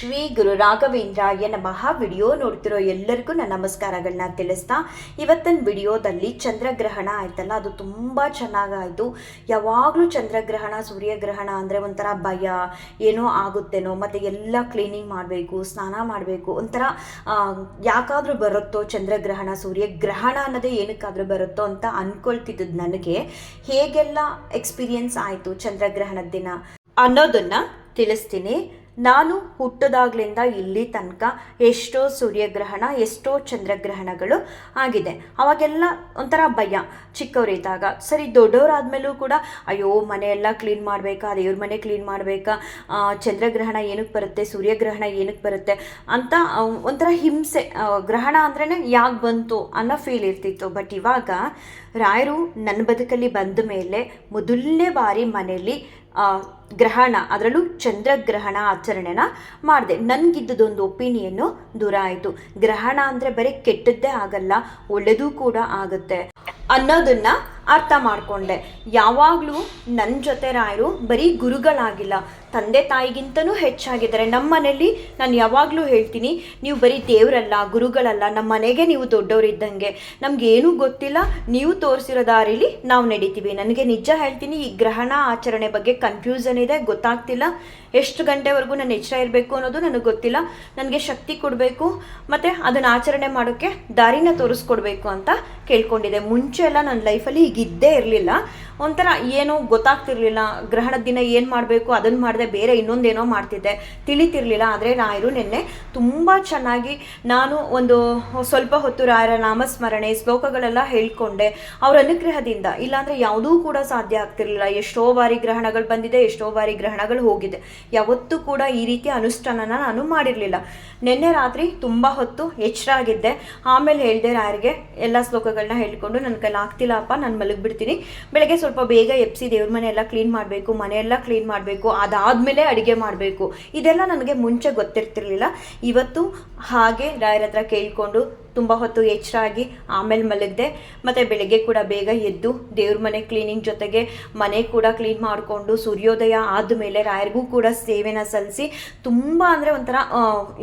ಶ್ರೀ ಗುರು ರಾಘವೇಂದ್ರಾಯ ನಮಃ ವಿಡಿಯೋ ನೋಡ್ತಿರೋ ಎಲ್ಲರಿಗೂ ನನ್ನ ನಮಸ್ಕಾರಗಳನ್ನ ತಿಳಿಸ್ತಾ, ಇವತ್ತಿನ ವಿಡಿಯೋದಲ್ಲಿ ಚಂದ್ರಗ್ರಹಣ ಆಯ್ತಲ್ಲ, ಅದು ತುಂಬ ಚೆನ್ನಾಗಾಯಿತು. ಯಾವಾಗಲೂ ಚಂದ್ರಗ್ರಹಣ, ಸೂರ್ಯಗ್ರಹಣ ಅಂದರೆ ಒಂಥರ ಭಯ, ಏನೋ ಆಗುತ್ತೇನೋ, ಮತ್ತು ಎಲ್ಲ ಕ್ಲೀನಿಂಗ್ ಮಾಡಬೇಕು, ಸ್ನಾನ ಮಾಡಬೇಕು, ಒಂಥರ ಯಾಕಾದರೂ ಬರುತ್ತೋ ಚಂದ್ರಗ್ರಹಣ, ಸೂರ್ಯಗ್ರಹಣ ಅನ್ನೋದೇ ಏನಕ್ಕಾದರೂ ಬರುತ್ತೋ ಅಂತ ಅಂದ್ಕೊಳ್ತಿದ್ದು ನನಗೆ. ಹೇಗೆಲ್ಲ ಎಕ್ಸ್ಪೀರಿಯನ್ಸ್ ಆಯಿತು ಚಂದ್ರಗ್ರಹಣದ ದಿನ ಅನ್ನೋದನ್ನ ತಿಳಿಸ್ತೀನಿ. ನಾನು ಹುಟ್ಟದಾಗ್ಲಿಂದ ಇಲ್ಲಿ ತನಕ ಎಷ್ಟೋ ಸೂರ್ಯಗ್ರಹಣ, ಎಷ್ಟೋ ಚಂದ್ರಗ್ರಹಣಗಳು ಆಗಿದೆ. ಅವಾಗೆಲ್ಲ ಒಂಥರ ಭಯ. ಚಿಕ್ಕವರಿದ್ದಾಗ ಸರಿ ದೊಡ್ಡವರಾದ್ಮೇಲೂ ಕೂಡ, ಅಯ್ಯೋ, ಮನೆಯೆಲ್ಲ ಕ್ಲೀನ್ ಮಾಡಬೇಕಾ? ದೇವ್ರ ಮನೆ ಕ್ಲೀನ್ ಮಾಡಬೇಕಾ? ಚಂದ್ರಗ್ರಹಣ ಏನಕ್ಕೆ ಬರುತ್ತೆ? ಸೂರ್ಯಗ್ರಹಣ ಏನಕ್ಕೆ ಬರುತ್ತೆ? ಅಂತ ಒಂಥರ ಹಿಂಸೆ. ಗ್ರಹಣ ಅಂದ್ರೇ ಯಾಕೆ ಬಂತು ಅನ್ನೋ ಫೀಲ್ ಇರ್ತಿತ್ತು. ಬಟ್ ಇವಾಗ ರಾಯರು ನನ್ನ ಬದುಕಲ್ಲಿ ಬಂದ ಮೇಲೆ ಮೊದಲನೇ ಬಾರಿ ಮನೆಯಲ್ಲಿ ಗ್ರಹಣ, ಅದರಲ್ಲೂ ಚಂದ್ರಗ್ರಹಣ ಆಚರಣೆನ ಮಾಡಿದೆ. ನನಗಿದ್ದದೊಂದು ಒಪಿನಿಯನ್ನು ದೂರ ಆಯಿತು. ಗ್ರಹಣ ಅಂದರೆ ಬರೀ ಕೆಟ್ಟದ್ದೇ ಆಗಲ್ಲ ಒಳ್ಳೆಯದೂ ಕೂಡ ಆಗುತ್ತೆ ಅನ್ನೋದನ್ನ ಅರ್ಥ ಮಾಡಿಕೊಂಡೆ. ಯಾವಾಗಲೂ ನನ್ನ ಜೊತೆ ರಾಯರು ಬರೀ ಗುರುಗಳಾಗಿಲ್ಲ. ತಂದೆ ತಾಯಿಗಿಂತನೂ ಹೆಚ್ಚಾಗಿದ್ದಾರೆ. ನಮ್ಮ ಮನೇಲಿ ನಾನು ಯಾವಾಗಲೂ ಹೇಳ್ತೀನಿ, ನೀವು ಬರೀ ದೇವರಲ್ಲ, ಗುರುಗಳಲ್ಲ ನಮ್ಮ ಮನೆಗೆ ನೀವು ದೊಡ್ಡವರಿದ್ದಂಗೆ ನಮಗೇನೂ ಗೊತ್ತಿಲ್ಲ, ನೀವು ತೋರಿಸಿರೋ ದಾರಿಲಿ ನಾವು ನಡೀತೀವಿ. ನನಗೆ ನಿಜ ಹೇಳ್ತೀನಿ, ಈ ಗ್ರಹಣ ಆಚರಣೆ ಬಗ್ಗೆ ಕನ್ಫ್ಯೂಷನ್ ಇದೆ, ಗೊತ್ತಾಗ್ತಿಲ್ಲ. ಎಷ್ಟು ಗಂಟೆವರೆಗೂ ನಾನು ಎಚ್ಚರ ಇರಬೇಕು ಅನ್ನೋದು ನನಗೆ ಗೊತ್ತಿಲ್ಲ. ನನಗೆ ಶಕ್ತಿ ಕೊಡಬೇಕು, ಮತ್ತು ಅದನ್ನು ಆಚರಣೆ ಮಾಡೋಕ್ಕೆ ದಾರಿನ ತೋರಿಸ್ಕೊಡ್ಬೇಕು ಅಂತ ಕೇಳ್ಕೊಂಡಿದೆ ಮುಂಚೆ ಎಲ್ಲ ನನ್ನ ಲೈಫಲ್ಲಿ ಈಗ ಇದ್ದೇ ಇರಲಿಲ್ಲ. ಒಂಥರ ಏನು ಗೊತ್ತಾಗ್ತಿರ್ಲಿಲ್ಲ. ಗ್ರಹಣದ ದಿನ ಏನು ಮಾಡಬೇಕು ಅದನ್ನು ಮಾಡಿದೆ ಬೇರೆ ಇನ್ನೊಂದೇನೋ ಮಾಡ್ತಿದ್ದೆ. ತಿಳಿತಿರ್ಲಿಲ್ಲ, ಆದರೆ ರಾಯರು ನಿನ್ನೆ ತುಂಬ ಚೆನ್ನಾಗಿ ನಾನು ಒಂದು ಸ್ವಲ್ಪ ಹೊತ್ತು ರಾಯರ ನಾಮಸ್ಮರಣೆ, ಶ್ಲೋಕಗಳೆಲ್ಲ ಹೇಳ್ಕೊಂಡೆ. ಅವರ ಅನುಗ್ರಹದಿಂದ. ಇಲ್ಲಾಂದರೆ ಯಾವುದೂ ಕೂಡ ಸಾಧ್ಯ ಆಗ್ತಿರ್ಲಿಲ್ಲ. ಎಷ್ಟೋ ಬಾರಿ ಗ್ರಹಣಗಳು ಬಂದಿದೆ, ಎಷ್ಟೋ ಬಾರಿ ಗ್ರಹಣಗಳು ಹೋಗಿದೆ. ಯಾವತ್ತೂ ಕೂಡ ಈ ರೀತಿ ಅನುಷ್ಠಾನನ ನಾನು ಮಾಡಿರಲಿಲ್ಲ. ನಿನ್ನೆ ರಾತ್ರಿ ತುಂಬ ಹೊತ್ತು ಎಚ್ಚರಾಗಿದ್ದೆ ಆಮೇಲೆ ಹೇಳಿದೆ ರಾಯರಿಗೆ, ಎಲ್ಲ ಶ್ಲೋಕಗಳನ್ನ ಹೇಳ್ಕೊಂಡು, ನನ್ನ ಕೈಲಿ ಆಗ್ತಿಲ್ಲಪ್ಪ ನಾನು ಮಲಗಿಬಿಡ್ತೀನಿ. ಬೆಳಗ್ಗೆ ಸ್ವಲ್ಪ ಬೇಗ ಎಪ್ಸಿ ದೇವ್ರ ಮನೆ ಎಲ್ಲ ಕ್ಲೀನ್ ಮಾಡಬೇಕು, ಮನೆಯೆಲ್ಲ ಕ್ಲೀನ್ ಮಾಡಬೇಕು, ಅದಾದಮೇಲೆ ಅಡುಗೆ ಮಾಡಬೇಕು. ಇದೆಲ್ಲ ನನಗೆ ಮುಂಚೆ ಗೊತ್ತಿರ್ತಿರ್ಲಿಲ್ಲ. ಇವತ್ತು ಹಾಗೆ ರಾಯರ ಹತ್ರ ಕೇಳಿಕೊಂಡು ತುಂಬ ಹೊತ್ತು ಎಚ್ಚರ ಆಗಿ ಆಮೇಲೆ ಮಲಗಿದೆ, ಮತ್ತು ಬೆಳಗ್ಗೆ ಕೂಡ ಬೇಗ ಎದ್ದು ದೇವ್ರ ಮನೆ ಕ್ಲೀನಿಂಗ್ ಜೊತೆಗೆ ಮನೆ ಕೂಡ ಕ್ಲೀನ್ ಮಾಡಿಕೊಂಡು ಸೂರ್ಯೋದಯ ಆದಮೇಲೆ ರಾಯರಿಗೂ ಕೂಡ ಸೇವೆನ ಸಲ್ಲಿಸಿ ತುಂಬ ಅಂದರೆ ಒಂಥರ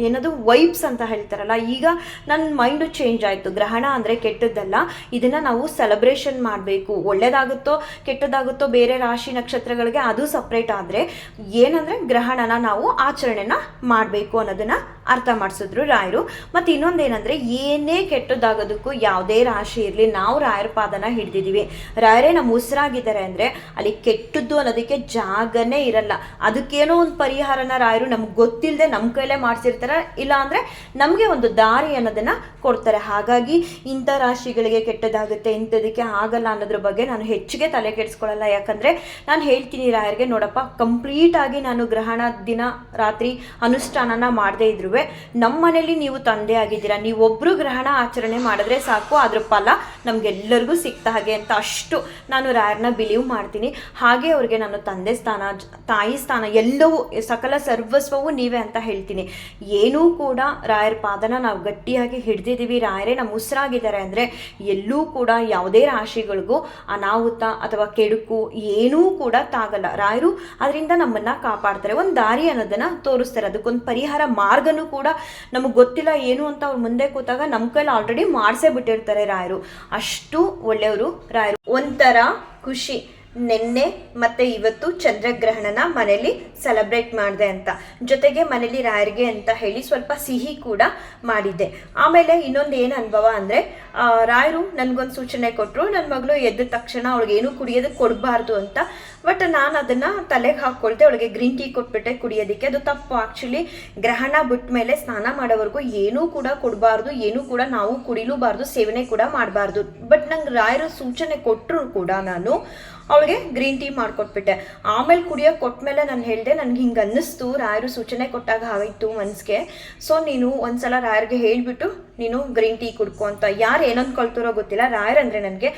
ಏನದು ವೈಬ್ಸ್ ಅಂತ ಹೇಳ್ತಾರಲ್ಲ, ಈಗ ನನ್ನ ಮೈಂಡು ಚೇಂಜ್ ಆಯಿತು. ಗ್ರಹಣ ಅಂದರೆ ಕೆಟ್ಟದ್ದಲ್ಲ, ಇದನ್ನು ನಾವು ಸೆಲೆಬ್ರೇಷನ್ ಮಾಡಬೇಕು. ಒಳ್ಳೆಯದಾಗುತ್ತೋ ಕೆಟ್ಟದಾಗುತ್ತೋ ಬೇರೆ ರಾಶಿ ನಕ್ಷತ್ರಗಳಿಗೆ ಅದು ಸಪ್ರೇಟ್ ಆದರೆ ಏನಂದರೆ ಗ್ರಹಣನ ನಾವು ಆಚರಣೆನ ಮಾಡಬೇಕು ಅನ್ನೋದನ್ನು ಅರ್ಥ ಮಾಡಿಸಿದ್ರು ರಾಯರು. ಮತ್ತು ಇನ್ನೊಂದೇನೆಂದರೆ, ಏನೇ ಕೆಟ್ಟದಾಗೋದಕ್ಕೂ ಯಾವುದೇ ರಾಶಿ ಇರಲಿ, ನಾವು ರಾಯರ ಪಾದನ ಹಿಡಿದಿದ್ದೀವಿ ರಾಯರೇ ನಮ್ಮ ಉಸಿರಾಗಿದ್ದಾರೆ ಅಂದರೆ, ಅಲ್ಲಿ ಕೆಟ್ಟದ್ದು ಅನ್ನೋದಕ್ಕೆ ಜಾಗನೇ ಇರಲ್ಲ. ಅದಕ್ಕೇನೋ ಒಂದು ಪರಿಹಾರನ ರಾಯರು ನಮ್ಗೆ ಗೊತ್ತಿಲ್ಲದೆ ನಮ್ಮ ಕೈಲೇ ಮಾಡಿಸಿರ್ತಾರೆ. ಇಲ್ಲ ಅಂದರೆ, ನಮಗೆ ಒಂದು ದಾರಿ ಅನ್ನೋದನ್ನು ಕೊಡ್ತಾರೆ. ಹಾಗಾಗಿ ಇಂಥ ರಾಶಿಗಳಿಗೆ ಕೆಟ್ಟದಾಗುತ್ತೆ ಇಂಥದಕ್ಕೆ ಆಗಲ್ಲ ಅನ್ನೋದ್ರ ಬಗ್ಗೆ ನಾನು ಹೆಚ್ಚಿಗೆ ತಲೆ ಕೆಡಿಸ್ಕೊಳ್ಳಲ್ಲ. ಯಾಕಂದರೆ, ನಾನು ಹೇಳ್ತೀನಿ ರಾಯರಿಗೆ, ನೋಡಪ್ಪ ಕಂಪ್ಲೀಟಾಗಿ ನಾನು ಗ್ರಹಣ ದಿನ, ರಾತ್ರಿ, ಅನುಷ್ಠಾನನ ಮಾಡದೇ ಇದ್ರೂ ನಮ್ಮ ಮನೇಲಿ ನೀವು ತಂದೆ ಆಗಿದ್ದೀರಾ ನೀವೊಬ್ಬರು ಗ್ರಹಣ ಆಚರಣೆ ಮಾಡಿದ್ರೆ ಸಾಕು ಅದ್ರ ಫಲ ನಮಗೆಲ್ಲರಿಗೂ ಸಿಗ್ತಾ ಹಾಗೆ ಅಂತ ಅಷ್ಟು ನಾನು ರಾಯರ್ನ ಬಿಲೀವ್ ಮಾಡ್ತೀನಿ. ಹಾಗೆ ಅವ್ರಿಗೆ ನಾನು ತಂದೆ ಸ್ಥಾನ, ತಾಯಿ ಸ್ಥಾನ, ಎಲ್ಲವೂ, ಸಕಲ ಸರ್ವಸ್ವವೂ ನೀವೇ ಅಂತ ಹೇಳ್ತೀನಿ. ಏನೂ ಕೂಡ ರಾಯರ ಪಾದನ ನಾವು ಗಟ್ಟಿಯಾಗಿ ಹಿಡ್ದಿದ್ದೀವಿ. ರಾಯರೇ ನಮ್ಮ ಉಸಿರಾಗಿದ್ದಾರೆ ಅಂದರೆ ಎಲ್ಲೂ ಕೂಡ ಯಾವುದೇ ರಾಶಿಗಳಿಗೂ ಅನಾಹುತ ಅಥವಾ ಕೆಡುಕು ಏನೂ ಕೂಡ ತಾಗಲ್ಲ. ರಾಯರು ಅದರಿಂದ ನಮ್ಮನ್ನ ಕಾಪಾಡ್ತಾರೆ. ಒಂದು ದಾರಿ ಅನ್ನೋದನ್ನ ತೋರಿಸ್ತಾರೆ. ಅದಕ್ಕೊಂದು ಪರಿಹಾರ ಮಾರ್ಗನೂ ಕೂಡ ನಮಗೆ ಗೊತ್ತಿಲ್ಲ ಏನು ಅಂತ ಅವ್ರು ಮುಂದೆ ಕೂತಾಗ ನಮ್ಮ ಕೈಲಿ ಆಲ್ರೆಡಿ ಮಾಡಿಸೇ ಬಿಟ್ಟಿರ್ತಾರೆ ರಾಯರು. ಅಷ್ಟು ಒಳ್ಳೆಯವರು ರಾಯರು. ಒಂಥರ ಖುಷಿ. ನಿನ್ನೆ ಮತ್ತೆ ಇವತ್ತು ಚಂದ್ರಗ್ರಹಣನ ಮನೇಲಿ ಸೆಲೆಬ್ರೇಟ್ ಮಾಡಿದೆ ಅಂತ. ಜೊತೆಗೆ ಮನೇಲಿ ರಾಯರಿಗೆ ಅಂತ ಹೇಳಿ ಸ್ವಲ್ಪ ಸಿಹಿ ಕೂಡ ಮಾಡಿದ್ದೆ. ಆಮೇಲೆ ಇನ್ನೊಂದು ಏನು ಅನುಭವ ಅಂದರೆ ರಾಯರು ನನಗೊಂದು ಸೂಚನೆ ಕೊಟ್ಟರು ನನ್ನ ಮಗಳು ಎದ್ದ ತಕ್ಷಣ ಅವಳಿಗೆ ಏನೂ ಕುಡಿಯೋದಕ್ಕೆ ಕೊಡಬಾರ್ದು ಅಂತ. ಬಟ್ ನಾನು ಅದನ್ನು ತಲೆಗೆ ಹಾಕ್ಕೊಳ್ತೆ ಅವಳಿಗೆ ಗ್ರೀನ್ ಟೀ ಕೊಟ್ಬಿಟ್ಟೆ ಕುಡಿಯೋದಕ್ಕೆ. ಅದು ತಪ್ಪು. ಆ್ಯಕ್ಚುಲಿ ಗ್ರಹಣ ಬಿಟ್ಟ ಮೇಲೆ ಸ್ನಾನ ಮಾಡೋವರೆಗೂ ಏನೂ ಕೂಡ ಕೊಡಬಾರ್ದು, ಏನೂ ಕೂಡ ನಾವು ಕುಡಿಲೂಬಾರ್ದು, ಸೇವನೆ ಕೂಡ ಮಾಡಬಾರ್ದು. ಬಟ್ ನಂಗೆ ರಾಯರು ಸೂಚನೆ ಕೊಟ್ಟರು ಕೂಡ ನಾನು ಅವಳಿಗೆ ಗ್ರೀನ್ ಟೀ ಮಾಡ್ಕೊಟ್ಬಿಟ್ಟೆ. ಆಮೇಲೆ ಕುಡಿಯೋಕೆ ಕೊಟ್ಮೇಲೆ ನಾನು ಹೇಳಿದೆ, ನನಗೆ ಹಿಂಗೆ ಅನ್ನಿಸ್ತು. ರಾಯರು ಸೂಚನೆ ಕೊಟ್ಟಾಗ ಆಯಿತು ಮನಸ್ಸಿಗೆ ಸೊ ನೀನು ಒಂದ್ಸಲ ರಾಯರಿಗೆ ಹೇಳಿಬಿಟ್ಟು ನೀನು ಗ್ರೀನ್ ಟೀ ಕುಡ್ಕೊ ಅಂತ. ಯಾರು ಏನು ಗೊತ್ತಿಲ್ಲ. ಗೊತ್ತಿಲ್ಲ ರಾಯರಂದ್ರೆ ನನಗೆ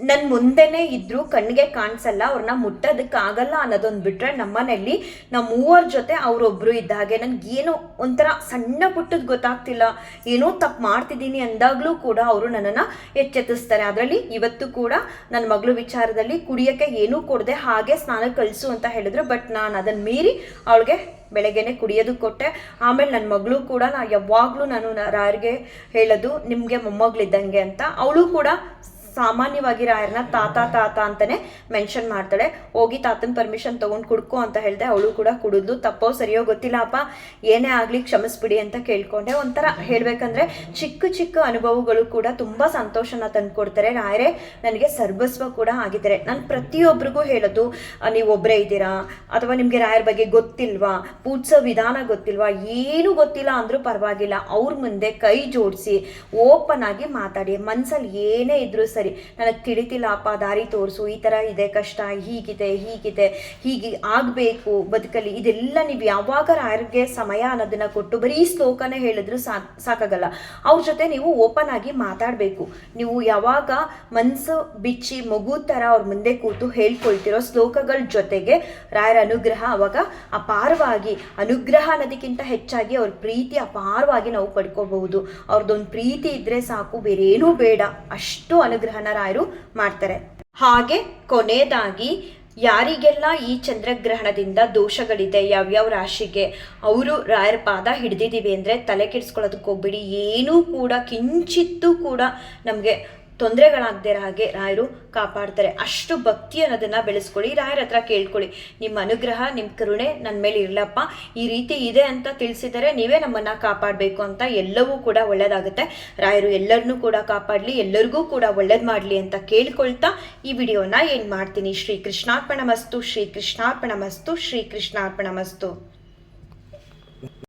ನನ್ನ ಮುಂದೆನೇ ಇದ್ರು ಕಣ್ಣಿಗೆ ಕಾಣಿಸಲ್ಲ ಅವ್ರನ್ನ ಮುಟ್ಟೋದಕ್ಕಾಗಲ್ಲ ಅನ್ನೋದೊಂದು ಬಿಟ್ರೆ ನಮ್ಮನೆಯಲ್ಲಿ ನಮ್ಮ ಮೂವರ ಜೊತೆ ಅವರೊಬ್ರು ಇದ್ದ ಹಾಗೆ ನನ್ಗೆ ಏನೋ ಒಂಥರ ಸಣ್ಣ ಪುಟ್ಟದ್ ಗೊತ್ತಾಗ್ತಿಲ್ಲ. ಏನೋ ತಪ್ಪು ಮಾಡ್ತಿದ್ದೀನಿ ಅಂದಾಗಲೂ ಕೂಡ ಅವರು ನನ್ನನ್ನು ಎಚ್ಚೆತ್ತಿಸ್ತಾರೆ. ಅದರಲ್ಲಿ ಇವತ್ತು ಕೂಡ ನನ್ನ ಮಗಳು ವಿಚಾರದಲ್ಲಿ ಕುಡಿಯೋಕ್ಕೆ ಏನೂ ಕೊಡದೆ ಹಾಗೆ ಸ್ನಾನ ಕಳಿಸು ಅಂತ ಹೇಳಿದ್ರು. ಬಟ್ ನಾನು ಅದನ್ನು ಮೀರಿ ಅವಳಿಗೆ ಬೆಳಗ್ಗೆನೆ ಕುಡಿಯೋದು ಕೊಟ್ಟೆ. ಆಮೇಲೆ ನನ್ನ ಮಗಳು ಕೂಡ ನಾ ಯಾವಾಗಲೂ ನಾನು ರಾಯರ್ಗೆ ಹೇಳೋದು, ನಿಮಗೆ ಮೊಮ್ಮಗಳಿದ್ದಂಗೆ ಅಂತ. ಅವಳು ಕೂಡ ಸಾಮಾನ್ಯವಾಗಿ ರಾಯರ್ನ ತಾತ ತಾತ ಅಂತಾನೆ ಮೆನ್ಷನ್ ಮಾಡ್ತಾಳೆ. ಹೋಗಿ ತಾತನ ಪರ್ಮಿಷನ್ ತೊಗೊಂಡು ಕುಡ್ಕೋ ಅಂತ ಹೇಳಿದೆ, ಅವಳು ಕೂಡ ಕುಡಿದ್ಲು. ತಪ್ಪೋ ಸರಿಯೋ ಗೊತ್ತಿಲ್ಲ, ಅಪ್ಪ, ಏನೇ ಆಗಲಿ ಕ್ಷಮಿಸ್ಬಿಡಿ ಅಂತ ಕೇಳ್ಕೊಂಡೆ. ಒಂಥರ ಹೇಳಬೇಕಂದ್ರೆ ಚಿಕ್ಕ ಚಿಕ್ಕ ಅನುಭವಗಳು ಕೂಡ ತುಂಬ ಸಂತೋಷನ ತಂದುಕೊಡ್ತಾರೆ. ರಾಯರೇ, ನನಗೆ ಸರ್ವಸ್ವ ಕೂಡ ಆಗಿದ್ದಾರೆ. ನಾನು ಪ್ರತಿಯೊಬ್ಬರಿಗೂ ಹೇಳೋದು ನೀವು ಒಬ್ಬರೇ ಇದ್ದೀರಾ? ಅಥವಾ ನಿಮಗೆ ರಾಯರ ಬಗ್ಗೆ ಗೊತ್ತಿಲ್ವಾ? ಪೂಜಿಸೋ ವಿಧಾನ ಗೊತ್ತಿಲ್ವಾ? ಏನು ಗೊತ್ತಿಲ್ಲ ಅಂದರೂ ಪರವಾಗಿಲ್ಲ. ಅವ್ರ ಮುಂದೆ ಕೈ ಜೋಡಿಸಿ ಓಪನ್ ಆಗಿ ಮಾತಾಡಿ. ಮನ್ಸಲ್ಲಿ ಏನೇ ಇದ್ರೂ ಸರಿ ನನಗೆ ತಿಳಿತಿಲ್ಲ, ಅಪ್ಪ ದಾರಿ ತೋರಿಸು, ಈ ಥರ ಇದೆ, ಕಷ್ಟ, ಹೀಗಿದೆ ಹೀಗಿದೆ, ಹೀಗೆ ಆಗಬೇಕು ಬದುಕಲಿ ಇದೆಲ್ಲ ನೀವು ಯಾವಾಗ ಯಾರಿಗೆ ಸಮಯ ಅನ್ನೋದನ್ನು ಕೊಟ್ಟು ಬರೀ ಶ್ಲೋಕನೇ ಹೇಳಿದ್ರು ಸಾ, ಸಾಕಾಗಲ್ಲ. ಅವ್ರ ಜೊತೆ ನೀವು ಓಪನ್ ಆಗಿ ಮಾತಾಡಬೇಕು. ನೀವು ಯಾವಾಗ ಮನಸ್ಸು ಬಿಚ್ಚಿ ಮಗು ಥರ ಅವ್ರ ಮುಂದೆ ಕೂತು ಹೇಳ್ಕೊಳ್ತಿರೋ ಶ್ಲೋಕಗಳ ಜೊತೆಗೆ ರಾಯರ ಅನುಗ್ರಹ ಅವಾಗ ಅಪಾರವಾಗಿ, ಅನುಗ್ರಹ ಅನ್ನೋದಕ್ಕಿಂತ ಹೆಚ್ಚಾಗಿ ಅವ್ರ ಪ್ರೀತಿ ಅಪಾರವಾಗಿ ನಾವು ಪಡ್ಕೋಬಹುದು. ಅವ್ರದ್ದೊಂದು ಪ್ರೀತಿ ಇದ್ರೆ ಸಾಕು, ಬೇರೇನೂ ಬೇಡ. ಅಷ್ಟು ಅನುಗ್ರಹನ ರಾಯರು ಮಾಡ್ತಾರೆ. ಹಾಗೆ ಕೊನೆಯದಾಗಿ ಯಾರಿಗೆಲ್ಲ ಈ ಚಂದ್ರಗ್ರಹಣದಿಂದ ದೋಷಗಳಿದೆ, ಯಾವ್ಯಾವ ರಾಶಿಗೆ ಅವರು ರಾಯರ ಪಾದ ಹಿಡಿದಿದ್ದೀವಿ ಅಂದರೆ ತಲೆ ಕೆಡಿಸ್ಕೊಳ್ಳೋದಕ್ಕೆ ಹೋಗ್ಬಿಡಿ. ಏನೂ ಕೂಡ, ಕಿಂಚಿತ್ತೂ ಕೂಡ ನಮಗೆ ತೊಂದರೆಗಳಾಗದೇ ಹಾಗೆ ರಾಯರು ಕಾಪಾಡ್ತಾರೆ. ಅಷ್ಟು ಭಕ್ತಿ ಅನ್ನೋದನ್ನು ಬೆಳೆಸ್ಕೊಳ್ಳಿ. ರಾಯರ ಹತ್ರ ಕೇಳ್ಕೊಳ್ಳಿ. ನಿಮ್ಮ ಅನುಗ್ರಹ, ನಿಮ್ಮ ಕರುಣೆ ನನ್ನ ಮೇಲೆ ಇರಲಪ್ಪ. ಈ ರೀತಿ ಇದೆ ಅಂತ ತಿಳಿಸಿದರೆ ನೀವೇ ನಮ್ಮನ್ನು ಕಾಪಾಡಬೇಕು ಅಂತ ಎಲ್ಲವೂ ಕೂಡ ಒಳ್ಳೆಯದಾಗುತ್ತೆ ರಾಯರು ಎಲ್ಲರನ್ನೂ ಕೂಡ ಕಾಪಾಡಲಿ, ಎಲ್ಲರಿಗೂ ಕೂಡ ಒಳ್ಳೇದು ಮಾಡಲಿ ಅಂತ ಕೇಳ್ಕೊಳ್ತಾ ಈ ವಿಡಿಯೋನ ಏನು ಮಾಡ್ತೀನಿ? ಶ್ರೀ ಕೃಷ್ಣಾರ್ಪಣ ಮಸ್ತು ಶ್ರೀ ಕೃಷ್ಣಾರ್ಪಣ ಮಸ್ತು ಶ್ರೀ ಕೃಷ್ಣಾರ್ಪಣ ಮಸ್ತು